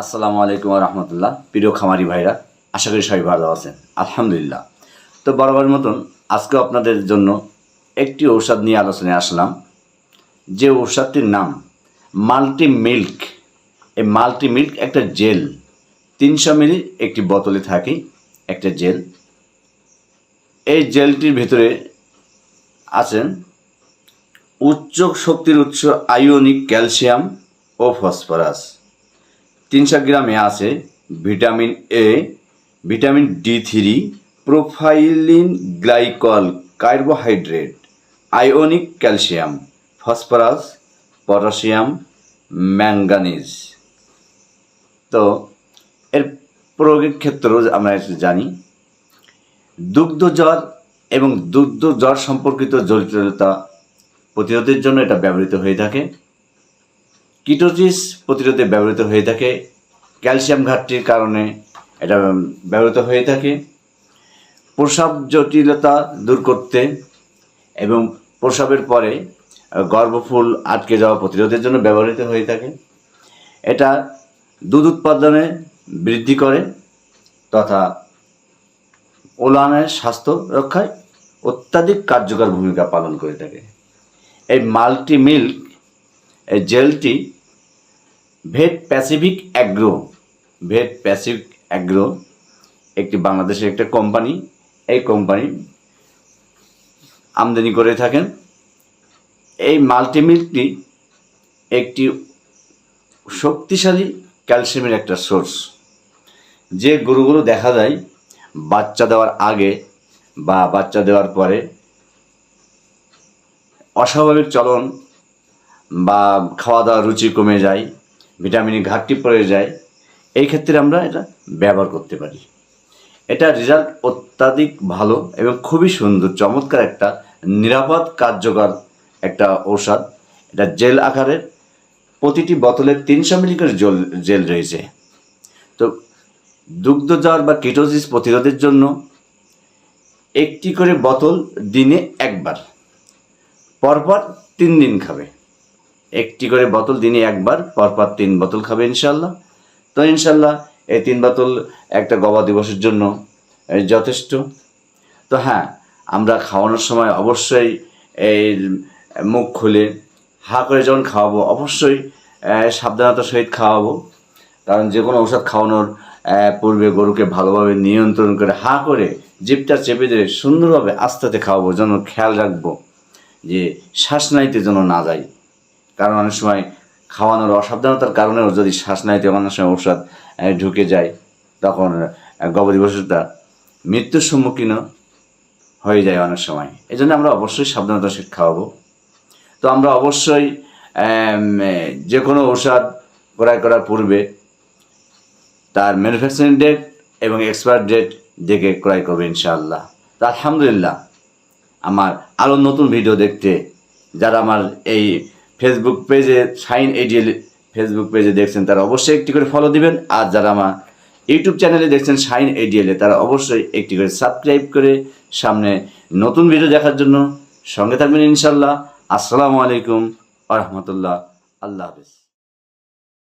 আসসালামু আলাইকুম রহমতুল্লাহ। প্রিয় খামারি ভাইরা, আশা করি সবাই ভালো আছেন। আলহামদুলিল্লাহ। তো বরাবর মতন আজকেও আপনাদের জন্য একটি ঔষধ নিয়ে আলোচনায় আসলাম। যে ঔষধটির নাম মাল্টি মিল্ক এই মাল্টি মিল্ক একটা জেল। তিনশো মিলি একটি বোতলে থাকে একটা জেল। এই জেলটির ভিতরে আছেন উচ্চ শক্তির উৎস আয়োনিক ক্যালসিয়াম ও ফসফরাস। তিনশো গ্রামে আছে vitamin A vitamin D three propylene glycol, carbohydrate, ionic calcium, phosphorus, potassium manganese তো, এর প্রয়োগের ক্ষেত্রেও আমরা জানি। দুগ্ধ জ্বর এবং দুগ্ধ জ্বর সম্পর্কিত জটিলতা প্রতিরোধের জন্য এটা ব্যবহৃত হয়ে থাকে। কিটোজিস প্রতিরোধে ব্যবহৃত হয়ে থাকে। ক্যালসিয়াম ঘাটতির কারণে এটা ব্যবহৃত হয়ে থাকে। প্রসাব জটিলতা দূর করতে এবং প্রসাবের পরে গর্ভফুল আটকে যাওয়া প্রতিরোধের জন্য ব্যবহৃত হয়ে থাকে। এটা দুধ উৎপাদনে বৃদ্ধি করে তথা ওলানের স্বাস্থ্য রক্ষায় অত্যাধিক কার্যকর ভূমিকা পালন করে থাকে। এই মাল্টি মিল্ক এই জেলটি vet Pacific agro. Vet Pacific agro একটি বাংলাদেশের একটা কোম্পানি। এই কোম্পানি আমদানি করে থাকেন। এই মাল্টি মিল্কটি একটি শক্তিশালী ক্যালসিয়ামের একটা সোর্স। যে গরুগুলো দেখা যায় বাচ্চা দেওয়ার আগে বা বাচ্চা দেওয়ার পরে অস্বাভাবিক চলন বা খাওয়া দাওয়ার রুচি কমে যায় ভিটামিনের ঘাটতি পড়ে যায়, এই ক্ষেত্রে আমরা এটা ব্যবহার করতে পারি। এটা রেজাল্ট অত্যাধিক ভালো এবং খুবই সুন্দর, চমৎকার একটা, নিরাপদ, কার্যকর একটা ঔষধ। এটা জেল আকারের প্রতিটি বোতলে তিনশো মিলি করে জল, জেল রয়েছে। তো দুগ্ধজ্বর বা কিটোসিস প্রতিরোধের জন্য একটি করে বোতল দিনে একবার, পরপর তিন দিন খাবে। একটি করে বোতল দিনে একবার, পরপর তিন বোতল খাবে ইনশাল্লাহ তো ইনশাল্লাহ এই তিন বোতল একটা গবা দিবসের জন্য যথেষ্ট। তো হ্যাঁ আমরা খাওয়ানোর সময় অবশ্যই এই মুখ খুলে হা করে যখন খাওয়াবো, অবশ্যই সাবধানতার সহিত খাওয়াবো। কারণ যে কোনো ঔষধ খাওয়ানোর পূর্বে গরুকে ভালোভাবে নিয়ন্ত্রণ করে হা করে জিপটা চেপে দিয়ে সুন্দরভাবে আস্তে খাওয়াবো, যেন খেয়াল রাখব যে শ্বাস নাইতে যেন না যায় কারণ অনেক সময় খাওয়ানোর অসাবধানতার কারণেও যদি শ্বাসনালীতে অনেক সময় ঔষধ ঢুকে যায়। তখন গবাদি পশুটা মৃত্যুর সম্মুখীনও হয়ে যায় অনেক সময়। এই জন্য আমরা অবশ্যই সাবধানতার সহিত খাওয়াবো। তো আমরা অবশ্যই যে কোনো ঔষধ ক্রয় করার পূর্বে তার ম্যানুফ্যাকচারিং ডেট এবং এক্সপায়ার ডেট দেখে ক্রয় করবে ইনশাআল্লাহ। তো আলহামদুলিল্লাহ, আমার আরও নতুন ভিডিও দেখতে, যারা আমার এই ফেসবুক পেজে সাইন এডিএল ফেসবুক পেজে দেখছেন, তারা অবশ্যই একটি করে ফলো দিবেন। আর যারা আমার ইউটিউব চ্যানেলে দেখছেন সাইন এডিএলে তারা অবশ্যই একটি করে সাবস্ক্রাইব করে সামনে নতুন ভিডিও দেখার জন্য সঙ্গে থাকবেন ইনশাল্লাহ। আসসালামু আলাইকুম আ রহমতুল্লাহ। আল্লাহ হাফিজ।